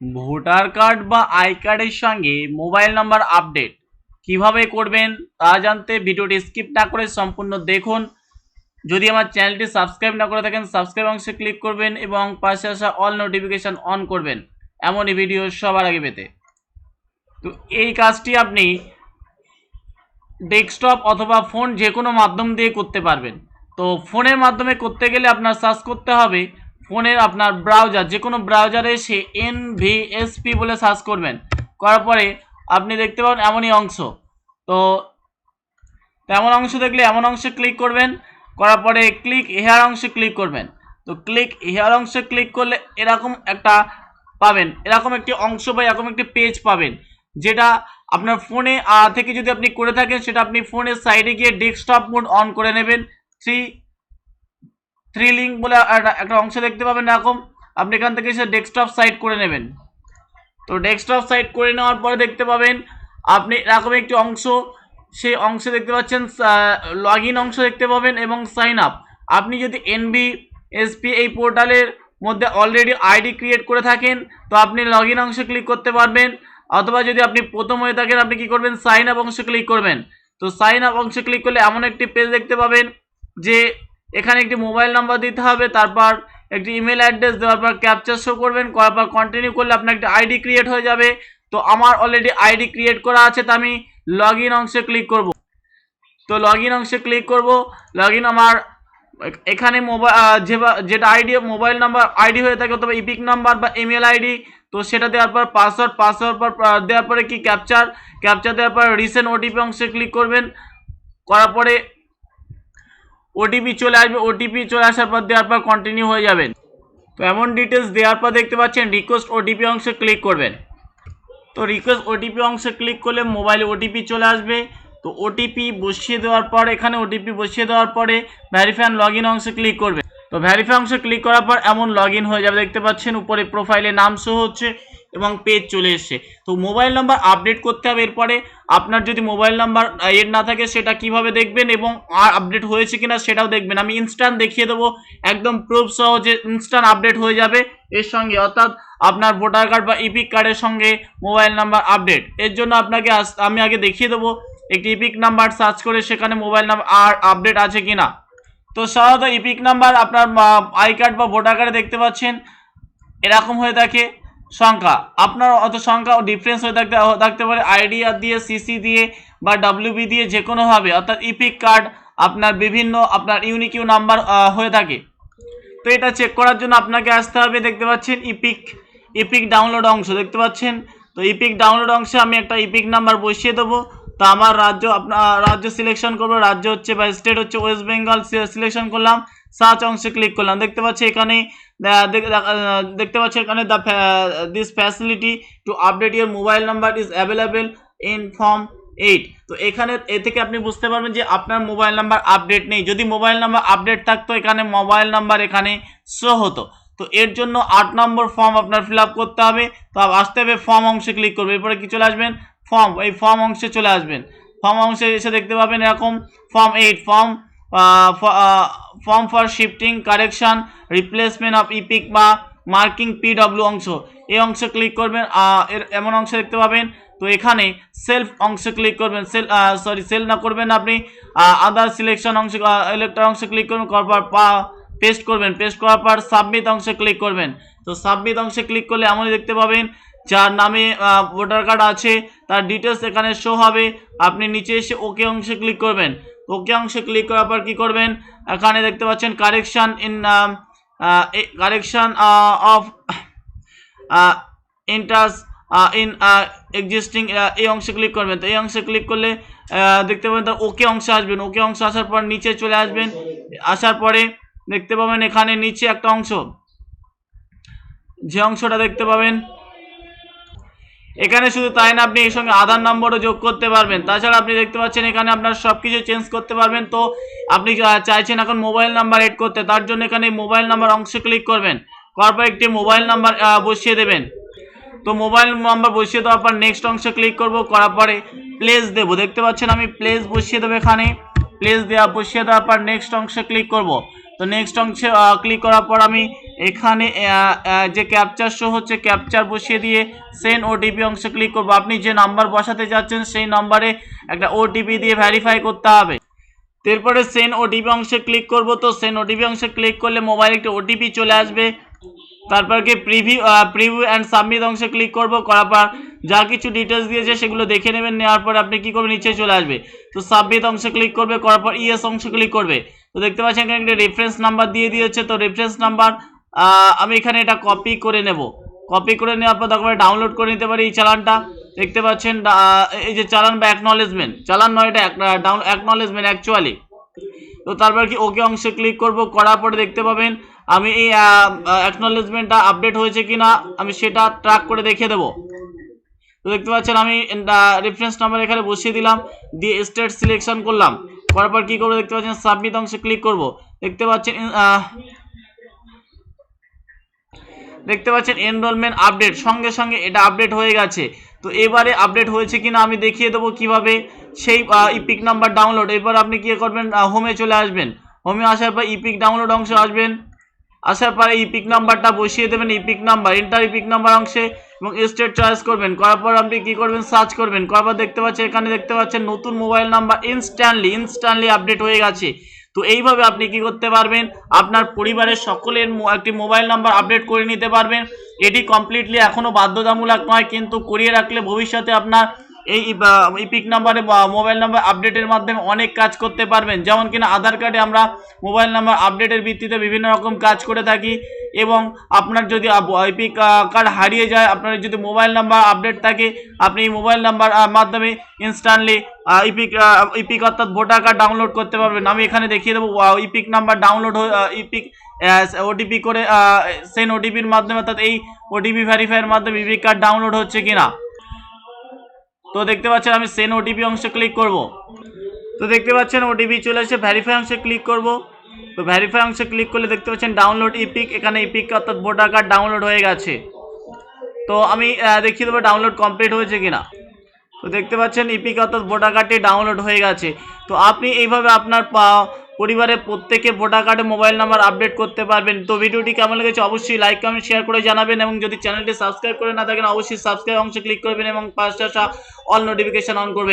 Voter card বা I কার্ডের সঙ্গে মোবাইল নাম্বার আপডেট কীভাবে করবেন তা জানতে ভিডিওটি স্কিপ না করে সম্পূর্ণ দেখুন। যদি আমার চ্যানেলটি সাবস্ক্রাইব না করে থাকেন, সাবস্ক্রাইব অংশে ক্লিক করবেন এবং পাশে আসা অল নোটিফিকেশান অন করবেন। এমনই ভিডিও সবার আগে পেতে। তো এই কাজটি আপনি ডেস্কটপ অথবা ফোন যে কোনো মাধ্যম দিয়ে করতে পারবেন। তো ফোনের মাধ্যমে করতে গেলে আপনার সার্চ করতে হবে ফোনের আপনার ব্রাউজার যে কোনো ব্রাউজারে এন ভিএসপি বলে সার্চ করবেন। করার পরে আপনি দেখতে পাবেন এমনই অংশ। তো তেমন অংশ দেখলে এমন অংশে ক্লিক করবেন। করার পরে ক্লিক হেয়ার অংশে ক্লিক করবেন। তো ক্লিক হেয়ার অংশে ক্লিক করলে এরকম একটা পাবেন। এরকম একটি অংশ বা এরকম একটি পেজ পাবেন। যেটা আপনার ফোনে থেকে যদি আপনি করে থাকেন, সেটা আপনি ফোনের সাইডে গিয়ে ডেস্কটপ মোড অন করে নেবেন। থ্রি থ্রি লিঙ্ক বলে একটা- অংশ দেখতে পাবেন এরকম। আপনি এখান থেকে সে ডেস্কটপ সাইট করে নেবেন। তো ডেস্কটপ সাইট করে নেওয়ার পরে দেখতে পাবেন, আপনি এরকম একটি অংশ, সেই অংশে দেখতে পাচ্ছেন লগ ইন অংশ দেখতে পাবেন এবং সাইন আপ আপনি যদি এনবি এসপি এই পোর্টালের মধ্যে অলরেডি আইডি ক্রিয়েট করে থাকেন, তো আপনি লগ ইন অংশে ক্লিক করতে পারবেন। অথবা যদি আপনি প্রথম হয়ে থাকেন, আপনি কি করবেন? সাইন আপ অংশে ক্লিক করবেন। তো সাইন আপ অংশে ক্লিক করলে এমন একটি পেজ দেখতে পাবেন, যে এখানে একটি মোবাইল নাম্বার দিতে হবে, তারপর একটি ইমেল অ্যাড্রেস দেওয়ার পর ক্যাপচার শো করবেন, করার পর কন্টিনিউ করলে আপনার একটা আইডি ক্রিয়েট হয়ে যাবে। তো আমার অলরেডি আইডি ক্রিয়েট করা আছে, তো আমি লগ ইন অংশে ক্লিক করব। তো লগ ইন অংশে ক্লিক করব লগ ইন আমার এখানে মোবাইল যেটা আইডি মোবাইল নাম্বার আইডি হয়ে থাকে অথবা ইপিক নাম্বার বা ইমেল আইডি তো সেটা দেওয়ার পর পাসওয়ার্ড পাসওয়ার্ড পর দেওয়ার পরে কি ক্যাপচার ক্যাপচার দেওয়ার পর রিসেন্ট ওটিপি অংশে ক্লিক করবেন। করার পরে ওটিপি চলে আসবে ওটিপি চলে আসার পর দেওয়ার পর কন্টিনিউ হয়ে যাবেন তো এমন ডিটেলস দেওয়ার পর দেখতে পাচ্ছেন রিকোয়েস্ট ওটিপি অংশে ক্লিক করবেন। তো রিকোয়েস্ট ওটিপি অংশে ক্লিক করলে মোবাইলে ওটিপি চলে আসবে। তো ওটিপি বসিয়ে দেওয়ার পর, এখানে ওটিপি বসিয়ে দেওয়ার পরে ভ্যারিফাই লগ ইন অংশে ক্লিক করবে তো ভ্যারিফাই অংশে ক্লিক করার পর এমন লগ হয়ে যাবে, দেখতে পাচ্ছেন উপরে প্রোফাইলে নাম শো হচ্ছে। এবং পেজ চলে এসছে। তো মোবাইল নাম্বার আপডেট করতে হবে এরপরে। আপনার যদি মোবাইল নাম্বার এর না থাকে, সেটা কীভাবে দেখবেন এবং আর আপডেট হয়েছে কিনা সেটাও দেখবেন। আমি ইনস্ট্যান্ট দেখিয়ে দেবো। একদম প্রুফ সহ যে ইনস্ট্যান্ট আপডেট হয়ে যাবে। এর সঙ্গে অর্থাৎ আপনার ভোটার কার্ড বা ইপিক কার্ডের সঙ্গে মোবাইল নাম্বার আপডেট এর জন্য আপনাকে আমি আগে দেখিয়ে দেবো একটি ইপিক নাম্বার সার্চ করে সেখানে মোবাইল নাম্বার আর আপডেট আছে কিনা। তো সাধারণত ইপিক নাম্বার আপনার আই কার্ড বা ভোটার কার্ডে দেখতে পাচ্ছেন। এরকম হয়ে থাকে। সংখ্যা। আপনার অত সংখ্যা ডিফারেন্স হয়ে থাকতে থাকতে পারে আইডিয়া দিয়ে সিসি দিয়ে বা ডাব্লিউবি দিয়ে যে কোনোভাবে অর্থাৎ ইপিক কার্ড আপনার বিভিন্ন, আপনার ইউনিক ইউ নাম্বার হয়ে থাকে। তো এটা চেক করার জন্য আপনাকে আসতে হবে, দেখতে পাচ্ছেন ইপিক ইপিক ডাউনলোড অংশ। দেখতে পাচ্ছেন? তো ইপিক ডাউনলোড অংশে আমি একটা ইপিক নাম্বার বসিয়ে দেবো। তো আমার রাজ্য আপনার রাজ্য সিলেকশন করব। রাজ্য হচ্ছে বা স্টেট হচ্ছে ওয়েস্ট বেঙ্গল সিলেকশন করলাম। সার্চ অংশে ক্লিক করলাম। দেখতে পাচ্ছি এখানে দেখতে পাচ্ছি এখানে the this facility to update your mobile number is available in form eight তো এখানে, এ থেকে আপনি বুঝতে পারবেন যে আপনার মোবাইল নাম্বার আপডেট নেই। যদি মোবাইল নাম্বার আপডেট থাকতো, এখানে মোবাইল নাম্বার এখানে শো হতো। তো এর জন্য আট নম্বর ফর্ম আপনার ফিল করতে হবে। তো আসতে হবে ফর্ম অংশে ক্লিক করবে। এরপরে কি চলে আসবেন? ফর্ম এই ফর্ম অংশে চলে আসবেন। ফর্ম অংশে এসে দেখতে পাবেন এরকম form eight form form for shifting correction replacement of EPIC বা মার্কিং পিডব্লিউ অংশ। এই অংশে ক্লিক করবেন এমন অংশ দেখতে পাবেন। তো এখানে সেলফ অংশে ক্লিক করবেন। সেল সরি সেল না করবেন আপনি। আদার সিলেকশন অংশে ইলেকট্র অংশে ক্লিক করবেন, করার পর পেস্ট করবেন। পেস্ট করার পর সাবমিট অংশে ক্লিক করবেন। তো সাবমিট অংশে ক্লিক করলে এমনই দেখতে পাবেন, যার নামে ভোটার কার্ড আছে, তার ডিটেলস এখানে শো হবে। আপনি নিচে এসে ওকে অংশে ক্লিক করবেন। ওকে অংশে ক্লিক করার পর কী করবেন? এখানে দেখতে পাচ্ছেন correction in correction of entries in existing এই অংশে ক্লিক করবেন। তো এই অংশে ক্লিক করলে দেখতে পাবেন তার ওকে অংশে আসবেন ওকে অংশে আসার পর নিচে চলে আসবেন। আসার পরে দেখতে পাবেন এখানে নিচে একটা অংশ। যে অংশটা দেখতে পাবেন এখানে শুধু তাই না, আপনি এর সঙ্গে আধার নম্বরও যোগ করতে পারবেন। তাছাড়া আপনি দেখতে পাচ্ছেন এখানে আপনার সব কিছু চেঞ্জ করতে পারবেন। তো আপনি চাইছেন এখন মোবাইল নাম্বার এড করতে, তার জন্য এখানে মোবাইল নাম্বার অংশে ক্লিক করবেন। করার পর একটি মোবাইল নাম্বার বসিয়ে দেবেন। তো মোবাইল নাম্বার বসিয়ে দেওয়ার পর নেক্সট অংশে ক্লিক করব, করার পরে প্লেস দেবো। দেখতে পাচ্ছেন আমি প্লেস বসিয়ে দেবো এখানে। প্লেস দেওয়া, বসিয়ে দেওয়ার পর নেক্সট অংশে ক্লিক করব। তো নেক্সট অংশে ক্লিক করার পর আমি এখানে যে ক্যাপচার শো হচ্ছে ক্যাপচার বসিয়ে দিয়ে সেন্ড ওটিপি অংশে ক্লিক করব। আপনি যে নাম্বার বসাতে যাচ্ছেন, সেই নাম্বারে একটা ওটিপি দিয়ে ভেরিফাই করতে হবে। এরপরে সেন্ড ওটিপি অংশে ক্লিক করব। তো সেন্ড ওটিপি অংশে ক্লিক করলে মোবাইলে একটা ওটিপি চলে আসবে। তারপর কি প্রিভিউ প্রিভিউ অ্যান্ড সাবমিট অংশে ক্লিক করব। করার পর যা কিছু ডিটেলস দিয়েছে, সেগুলো দেখে নেবেন। নেওয়ার পর আপনি কী করবেন? নিচে চলে আসবে। তো সাবমিট অংশে ক্লিক করবে। করার পর ইএস অংশে ক্লিক করবে। তো দেখতে পাচ্ছেন, এখানে একটা রেফারেন্স নাম্বার দিয়ে দিয়েছে। তো রেফারেন্স নাম্বার আমি এখানে এটা কপি করে নেব। কপি করে নেওয়ার পর তারপরে ডাউনলোড করে নিতে পারি এই চালানটা। দেখতে পাচ্ছেন এই যে চালান বা অ্যাকনলেজমেন্ট চালান নয় এটা ডাউন অ্যাকনলেজমেন্ট অ্যাকচুয়ালি তো তারপর কি ওকে অংশে ক্লিক করব, করার পরে দেখতে পাবেন, আমি এই অ্যাকনলেজমেন্টটা আপডেট হয়েছে কি না আমি সেটা ট্র্যাক করে দেখে দেবো। তো দেখতে পাচ্ছেন, আমি রেফারেন্স নাম্বার এখানে বসিয়ে দিলাম, দিয়ে স্টেট সিলেকশন করলাম। করার পর কী করব, দেখতে পাচ্ছেন সাবমিট অংশে ক্লিক করব। দেখতে পাচ্ছেন দেখতে পাচ্ছেন এনরোলমেন্ট আপডেট সঙ্গে সঙ্গে এটা আপডেট হয়ে গেছে। তো এবারে আপডেট হয়েছে কিনা আমি দেখিয়ে দেবো কীভাবে। সেই ইপিক নাম্বার ডাউনলোড এরপর আপনি কি করবেন? হোমে চলে আসবেন। হোমে আসার পর ইপিক ডাউনলোড অংশে আসবেন। আসার পরে ইপিক নাম্বারটা বসিয়ে দেবেন EPIC number enter EPIC number অংশে এবং স্টেট চয়েস করবেন। করার পর আপনি কি করবেন? সার্চ করবেন। করার পর দেখতে পাচ্ছেন, এখানে দেখতে পাচ্ছেন নতুন mobile number instantly instantly update হয়ে গেছে। তো এইভাবে আপনি কি করতে পারবেন? আপনার পরিবারের সকলের একটি মোবাইল নাম্বার আপডেট করে নিতে পারবেন। এটি কমপ্লিটলি এখনও বাধ্যতামূলক নয়, কিন্তু করিয়ে রাখলে ভবিষ্যতে আপনার এই ইপিক নাম্বারে মোবাইল নাম্বার আপডেটের মাধ্যমে অনেক কাজ করতে পারবেন। যেমন কিনা আধার কার্ডে আমরা মোবাইল নাম্বার আপডেটের ভিত্তিতে বিভিন্ন রকম কাজ করে থাকি। এবং আপনার যদি ইপিক কার্ড হারিয়ে যায়, আপনার যদি মোবাইল নাম্বার আপডেট থাকে, আপনি এই মোবাইল নাম্বার মাধ্যমে ইনস্ট্যান্টলি ইপিক ইপিক অর্থাৎ ভোটার কার্ড ডাউনলোড করতে পারবেন। আমি এখানে দেখিয়ে দেবো EPIC number download EPIC OTP করে সেন ওটিপির মাধ্যমে অর্থাৎ এই ওটিপি ভ্যারিফাইয়ের মাধ্যমে ইপিক কার্ড ডাউনলোড হচ্ছে কিনা। তো দেখতে পাচ্ছেন, আমি সেন ওটিপি অংশে ক্লিক করব। তো দেখতে পাচ্ছেন, ওটিপি চলে এসে ভ্যারিফাই অংশে ক্লিক করব। তো ভ্যারিফাই অংশে ক্লিক করলে দেখতে পাচ্ছেন ডাউনলোড ইপিক এখানে ইপিক অর্থাৎ ভোটার কার্ড ডাউনলোড হয়ে গেছে। তো আমি দেখিয়ে দেবো ডাউনলোড কমপ্লিট হয়েছে কিনা। তো দেখতে পাচ্ছেন ইপিক অর্থাৎ ভোটার কার্ডটি ডাউনলোড হয়ে গেছে। তো আপনি এইভাবে আপনার পরিবারের প্রত্যেকে ভোটার কার্ডে মোবাইল নাম্বার আপডেট করতে পারবেন। তো ভিডিওটি কেমন লেগেছে অবশ্যই লাইক কমেন্ট শেয়ার করে জানাবেন এবং যদি চ্যানেলটি সাবস্ক্রাইব করে না থাকেন, অবশ্যই সাবস্ক্রাইব অংশে ক্লিক করবেন এবং পাঁচটা অল নোটিফিকেশান অন করবেন।